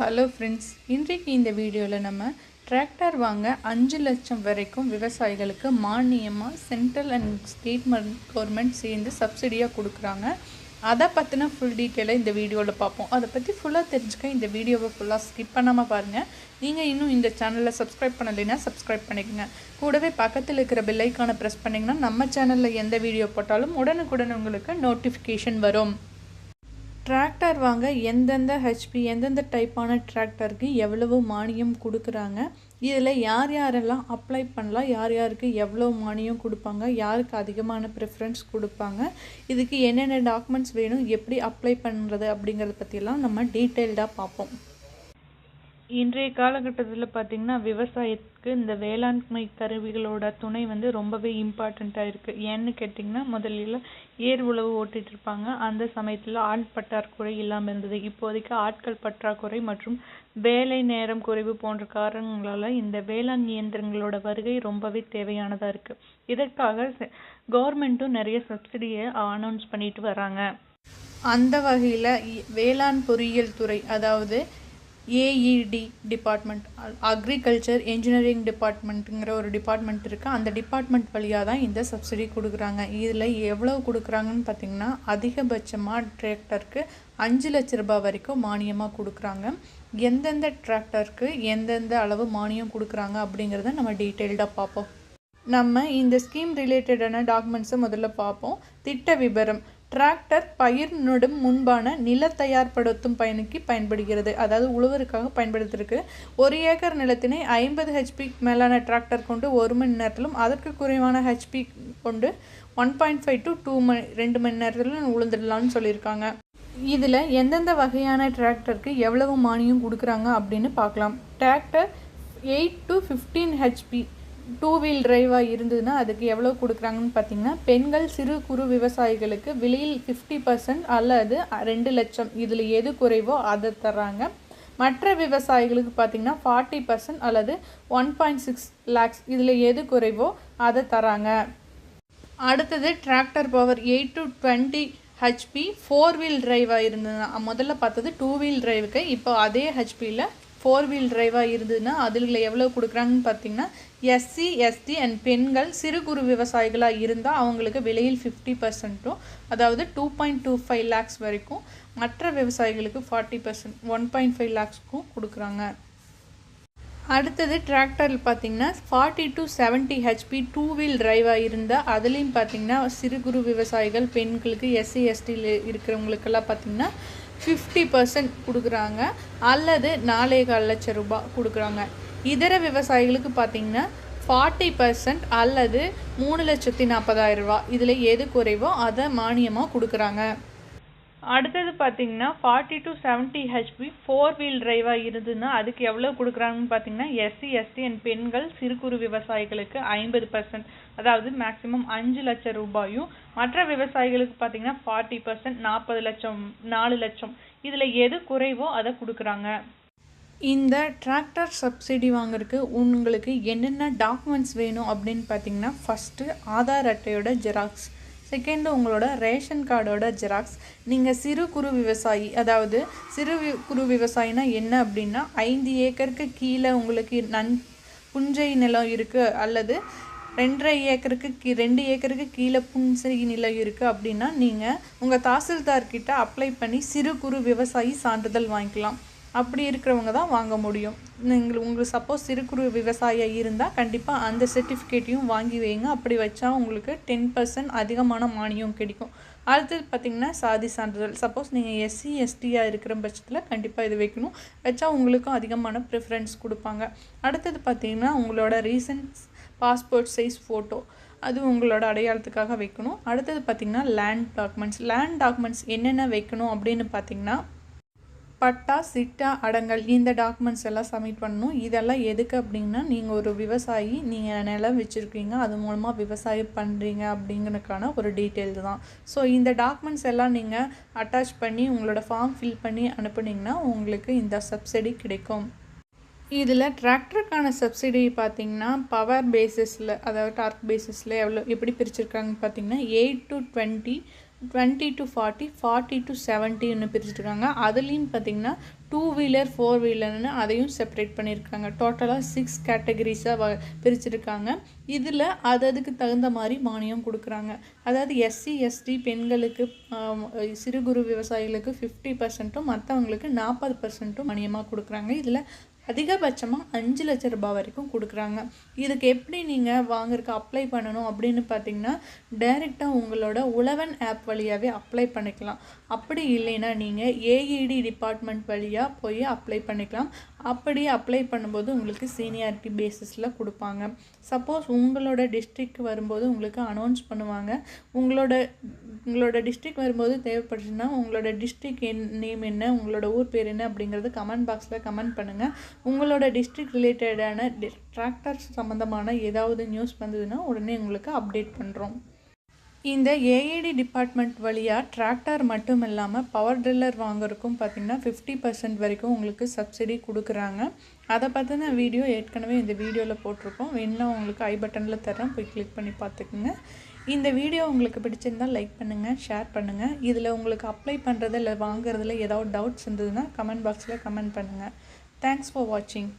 Hello friends இன்றைக்கு இந்த வீடியோவில் நம்ம டிராக்டர் வாங்க அஞ்சு லட்சம் வரைக்கும் விவசாயிகளுக்கு மானியமாக சென்ட்ரல் அண்ட் ஸ்டேட் கவர்மெண்ட் சேர்ந்து சப்சிடியாக கொடுக்குறாங்க. அதை பற்றின ஃபுல் டீட்டெயிலை இந்த வீடியோவில் பார்ப்போம் அதை பற்றி ஃபுல்லாக தெரிஞ்சுக்க இந்த வீடியோவை ஃபுல்லாக ஸ்கிப் பண்ணாமல் பாருங்கள் நீங்கள் இன்னும் இந்த சேனலில் சப்ஸ்கிரைப் பண்ணலைன்னா சப்ஸ்கிரைப் பண்ணிக்கோங்க. கூடவே பக்கத்தில் இருக்கிற பெல்லைக்கான ப்ரெஸ் பண்ணிங்கன்னா நம்ம சேனலில் எந்த வீடியோ போட்டாலும் உடனுக்குடன் உங்களுக்கு நோட்டிஃபிகேஷன் வரும். டிராக்டர் வாங்க எந்தெந்த ஹெச்பி எந்தெந்த டைப்பான டிராக்டருக்கு எவ்வளவு மானியம் கொடுக்குறாங்க இதில் யார் யாரெல்லாம் அப்ளை பண்ணலாம் யார் யாருக்கு எவ்வளோ மானியம் கொடுப்பாங்க யாருக்கு அதிகமான ப்ரிஃபரன்ஸ் கொடுப்பாங்க இதுக்கு என்னென்ன டாக்குமெண்ட்ஸ் வேணும் எப்படி அப்ளை பண்ணுறது அப்படிங்கிறத பற்றியெல்லாம் நம்ம டீட்டெயில்டாக பார்ப்போம். இன்றைய காலகட்டத்தில் பார்த்திங்கன்னா விவசாயத்துக்கு இந்த வேளாண்மை கருவிகளோட துணை வந்து ரொம்பவே இம்பார்ட்டண்ட்டாக இருக்குது ஏன்னு கேட்டிங்கன்னா முதல்ல ஏர் உழவு ஓட்டிகிட்டு இருப்பாங்க. அந்த சமயத்தில் ஆள் பற்றாக்குறை இல்லாமல் இருந்தது. இப்போதைக்கு ஆட்கள் பற்றாக்குறை மற்றும் வேலை நேரம் குறைவு போன்ற காரணங்களால் இந்த வேளாண் இயந்திரங்களோட வருகை ரொம்பவே தேவையானதாக இருக்குது இதற்காக கவர்மெண்ட்டும் நிறைய சப்சிடியை அனௌன்ஸ் பண்ணிட்டு வராங்க. அந்த வகையில் வேளாண் பொறியியல் துறை அதாவது ஏஇடி டிபார்ட்மெண்ட் அக்ரிகல்ச்சர் இன்ஜினியரிங் டிபார்ட்மெண்ட்டுங்கிற ஒரு டிபார்ட்மெண்ட் இருக்குது அந்த டிபார்ட்மெண்ட் வழியாக தான் இந்த சப்சிடி கொடுக்குறாங்க. இதில் எவ்வளோ கொடுக்குறாங்கன்னு பார்த்தீங்கன்னா அதிகபட்சமாக டிராக்டருக்கு அஞ்சு லட்ச ரூபாய் வரைக்கும் மானியமாக கொடுக்குறாங்க. எந்தெந்த டிராக்டருக்கு எந்தெந்த அளவு மானியம் கொடுக்குறாங்க அப்படிங்கிறத நம்ம டீட்டெயில்டாக பார்ப்போம். நம்ம இந்த ஸ்கீம் ரிலேட்டடான டாக்குமெண்ட்ஸை முதல்ல பார்ப்போம். திட்ட விபரம். டிராக்டர் பயிர் நடும் முன்பான நில தயார்படுத்தும் பயணிக்கு பயன்படுகிறது. அதாவது உழவருக்காக பயன்படுத்திருக்கு. ஒரு ஏக்கர் நிலத்தினை ஐம்பது ஹெச்பி மேலான டிராக்டர் கொண்டு ஒரு மணி நேரத்திலும் அதற்கு குறைவான ஹெச்பி கொண்டு one point five to two மணி ரெண்டு மணி நேரத்தில் உளுந்துடலாம்னு சொல்லியிருக்காங்க. இதில் எந்தெந்த வகையான டிராக்டருக்கு எவ்வளவு மானியம் கொடுக்குறாங்க அப்படின்னு பார்க்கலாம். Tractor eight to fifteen HP two wheel டிரைவாக இருந்ததுன்னா அதுக்கு எவ்வளோ கொடுக்குறாங்கன்னு பார்த்தீங்கன்னா பெண்கள் சிறு குறு விவசாயிகளுக்கு விலையில் ஃபிஃப்டி பர்சன்ட் அல்லது ரெண்டு லட்சம். இதில் எது குறைவோ அதை தர்றாங்க. மற்ற விவசாயிகளுக்கு பார்த்தீங்கன்னா ஃபார்ட்டி பர்சன்ட் அல்லது ஒன் பாயிண்ட் சிக்ஸ் லேக்ஸ் இதில் எது குறைவோ அதை தராங்க அடுத்தது tractor power eight to twenty HP four wheel டிரைவாக இருந்ததுன்னா முதல்ல பார்த்தது டூ வீல் டிரைவுக்கு இப்போ அதே ஹெச்பியில் ஃபோர் வீல் டிரைவாக இருந்ததுன்னா அதில் எவ்வளோ கொடுக்குறாங்கன்னு பார்த்தீங்கன்னா எஸ்சி எஸ்டி அண்ட் பெண்கள் சிறு குறு விவசாயிகளாக இருந்தால் அவங்களுக்கு விலையில் ஃபிஃப்டி பர்சன்ட்டும் அதாவது two point two five lakhs வரைக்கும் மற்ற விவசாயிகளுக்கு forty percent one point five லேக்ஸ்க்கும் கொடுக்குறாங்க. அடுத்தது டிராக்டரில் பார்த்தீங்கன்னா forty to seventy HP two wheel டிரைவாக இருந்தால் அதுலேயும் பார்த்தீங்கன்னா சிறு குறு விவசாயிகள் பெண்களுக்கு எஸ்சி எஸ்டியில் இருக்கிறவங்களுக்கெல்லாம் பார்த்தீங்கன்னா ஃபிஃப்டி பர்சன்ட் கொடுக்குறாங்க. அல்லது நாலே கால் லட்சம் ரூபாய் கொடுக்குறாங்க. இதர விவசாயிகளுக்கு பார்த்தீங்கன்னா ஃபார்ட்டி பர்சன்ட் அல்லது மூணு லட்சத்தி நாற்பதாயிரம் ரூபா இதில் எது குறைவோ அதை மானியமாக கொடுக்குறாங்க. அடுத்தது பார்த்தீங்கன்னா forty to seventy HP four wheel டிரைவாக இருந்ததுன்னா அதுக்கு எவ்வளோ கொடுக்குறாங்கன்னு பார்த்தீங்கன்னா எஸ்சி எஸ்டி அண்ட் பெண்கள் சிறு குறு விவசாயிகளுக்கு ஐம்பது பர்சன்ட் அதாவது மேக்ஸிமம் அஞ்சு லட்சம் ரூபாயும் மற்ற விவசாயிகளுக்கு பார்த்தீங்கன்னா ஃபார்ட்டி பர்சன்ட் நாற்பது லட்சம் நாலு லட்சம். இதில் எது குறைவோ அதை கொடுக்குறாங்க. இந்த டிராக்டர் சப்சிடி வாங்குறதுக்கு உங்களுக்கு என்னென்ன டாக்குமெண்ட்ஸ் வேணும் அப்படின்னு பார்த்தீங்கன்னா ஃபஸ்ட்டு ஆதார் அட்டையோட ஜெராக்ஸ் செகண்டு உங்களோட ரேஷன் கார்டோட ஜெராக்ஸ் நீங்கள் சிறு குறு விவசாயி அதாவது சிறு குறு விவசாயினா என்ன அப்படின்னா ஐந்து ஏக்கருக்கு கீழே உங்களுக்கு நன் புஞ்சை நிலம் இருக்குது அல்லது ரெண்டரை ஏக்கருக்கு கீ ரெண்டு ஏக்கருக்கு கீழே புன்சை நிலம் இருக்குது அப்படின்னா நீங்கள் உங்கள் தாசில்தார்கிட்ட அப்ளை பண்ணி சிறு குறு விவசாயி சான்றிதழ் வாங்கிக்கலாம். அப்படி இருக்கிறவங்க தான் வாங்க முடியும். நீங்கள் உங்களுக்கு சப்போஸ் சிறு குறு விவசாயியாக இருந்தால் கண்டிப்பாக அந்த சர்டிஃபிகேட்டையும் வாங்கி வைங்க. அப்படி வச்சா உங்களுக்கு டென் பர்சன்ட் அதிகமான மானியம் கிடைக்கும். அடுத்தது பார்த்திங்கன்னா சாதி சான்றிதழ். சப்போஸ் நீங்கள் எஸ்சி எஸ்டியாக இருக்கிற பட்சத்தில் கண்டிப்பாக இது வைக்கணும். வச்சா உங்களுக்கும் அதிகமான ப்ரிஃபரன்ஸ் கொடுப்பாங்க. அடுத்தது பார்த்திங்கன்னா உங்களோட ரீசன்ட் பாஸ்போர்ட் சைஸ் ஃபோட்டோ அது உங்களோட அடையாளத்துக்காக வைக்கணும். அடுத்தது பார்த்திங்கன்னா லேண்ட் டாக்குமெண்ட்ஸ் லேண்ட் டாக்குமெண்ட்ஸ் என்னென்ன வைக்கணும் அப்படின்னு பார்த்திங்கன்னா பட்டா சிட்டா அடங்கல் இந்த டாக்குமெண்ட்ஸ் எல்லாம் சப்மிட் பண்ணணும். இதெல்லாம் எதுக்கு அப்படின்னா நீங்கள் ஒரு விவசாயி நீங்கள் நிலம் வச்சுருக்கீங்க அது மூலமாக விவசாயம் பண்ணுறீங்க அப்படிங்கிறதுக்கான ஒரு டீட்டெயில்ஸ் தான். ஸோ இந்த டாக்குமெண்ட்ஸ் எல்லாம் நீங்கள் அட்டாச் பண்ணி உங்களோட ஃபார்ம் ஃபில் பண்ணி அனுப்புனீங்கன்னா உங்களுக்கு இந்த சப்சிடி கிடைக்கும். இதில் டிராக்டருக்கான சப்சிடி பார்த்தீங்கன்னா பவர் பேசிஸில் அதாவது டார்க் பேசிஸில் எவ்வளோ எப்படி பிரிச்சிருக்காங்கன்னு பார்த்தீங்கன்னா eight to twenty twenty to forty forty to செவன்ட்டின்னு பிரிச்சுருக்காங்க அதுலேயும் பார்த்தீங்கன்னா டூ வீலர் ஃபோர் வீலர்னு அதையும் செப்பரேட் பண்ணியிருக்காங்க. டோட்டலாக சிக்ஸ் கேட்டகரிஸாக வ பிரிச்சிருக்காங்க. இதில் அது அதுக்கு தகுந்த மாதிரி மானியம் கொடுக்குறாங்க. அதாவது எஸ்சி எஸ்டி பெண்களுக்கு சிறு குறு விவசாயிகளுக்கு ஃபிஃப்டி பர்சன்ட்டும் மற்றவங்களுக்கு நாற்பது பர்சன்ட்டும் மானியமாக கொடுக்குறாங்க. இதில் அதிகபட்சமாக அஞ்சு லட்ச ரூபாய் வரைக்கும் கொடுக்குறாங்க. இதுக்கு எப்படி நீங்கள் வாங்குறதுக்கு அப்ளை பண்ணணும் அப்படின்னு பார்த்தீங்கன்னா டைரெக்டாக உங்களோட உழவன் ஆப் வழியாகவே அப்ளை பண்ணிக்கலாம். அப்படி இல்லைன்னா நீங்கள் ஏஇடி டிபார்ட்மெண்ட் வழியாக போய் அப்ளை பண்ணிக்கலாம். அப்படி அப்ளை பண்ணும்போது உங்களுக்கு சீனியாரிட்டி பேசிஸில் கொடுப்பாங்க. சப்போஸ் உங்களோட டிஸ்ட்ரிக் வரும்போது உங்களுக்கு அனௌன்ஸ் பண்ணுவாங்க. உங்களோட உங்களோட டிஸ்ட்ரிக் வரும்போது தேவைப்பட்டுச்சுன்னா உங்களோட டிஸ்ட்ரிக் என் நேம் என்ன உங்களோட ஊர் பேர் என்ன அப்படிங்கிறது கமெண்ட் பாக்ஸில் கமெண்ட் பண்ணுங்கள் உங்களோட டிஸ்ட்ரிக் ரிலேட்டடான டிராக்டர்ஸ் சம்மந்தமான ஏதாவது நியூஸ் வந்ததுன்னா உடனே உங்களுக்கு அப்டேட் பண்ணுறோம் இந்த ஏஐடி டிபார்ட்மெண்ட் வழியாக டிராக்டர் மட்டும் இல்லாமல் பவர் ட்ரில்லர் வாங்குறதுக்கும் பார்த்திங்கன்னா ஃபிஃப்டி பர்சன்ட் வரைக்கும் உங்களுக்கு சப்சிடி கொடுக்குறாங்க. அதை பற்றின வீடியோ ஏற்கனவே இந்த வீடியோவில் போட்டிருக்கோம். வேணுன்னா உங்களுக்கு ஐ பட்டனில் தரேன் போய் கிளிக் பண்ணி பார்த்துக்குங்க. இந்த வீடியோ உங்களுக்கு பிடிச்சிருந்தால் லைக் பண்ணுங்கள் ஷேர் பண்ணுங்கள் இதில் உங்களுக்கு அப்ளை பண்ணுறது இல்லை வாங்குறதுல ஏதாவது டவுட்ஸ் இருந்ததுன்னா கமெண்ட் பாக்ஸில் கமெண்ட் பண்ணுங்கள் தேங்க்ஸ் ஃபார் வாட்சிங்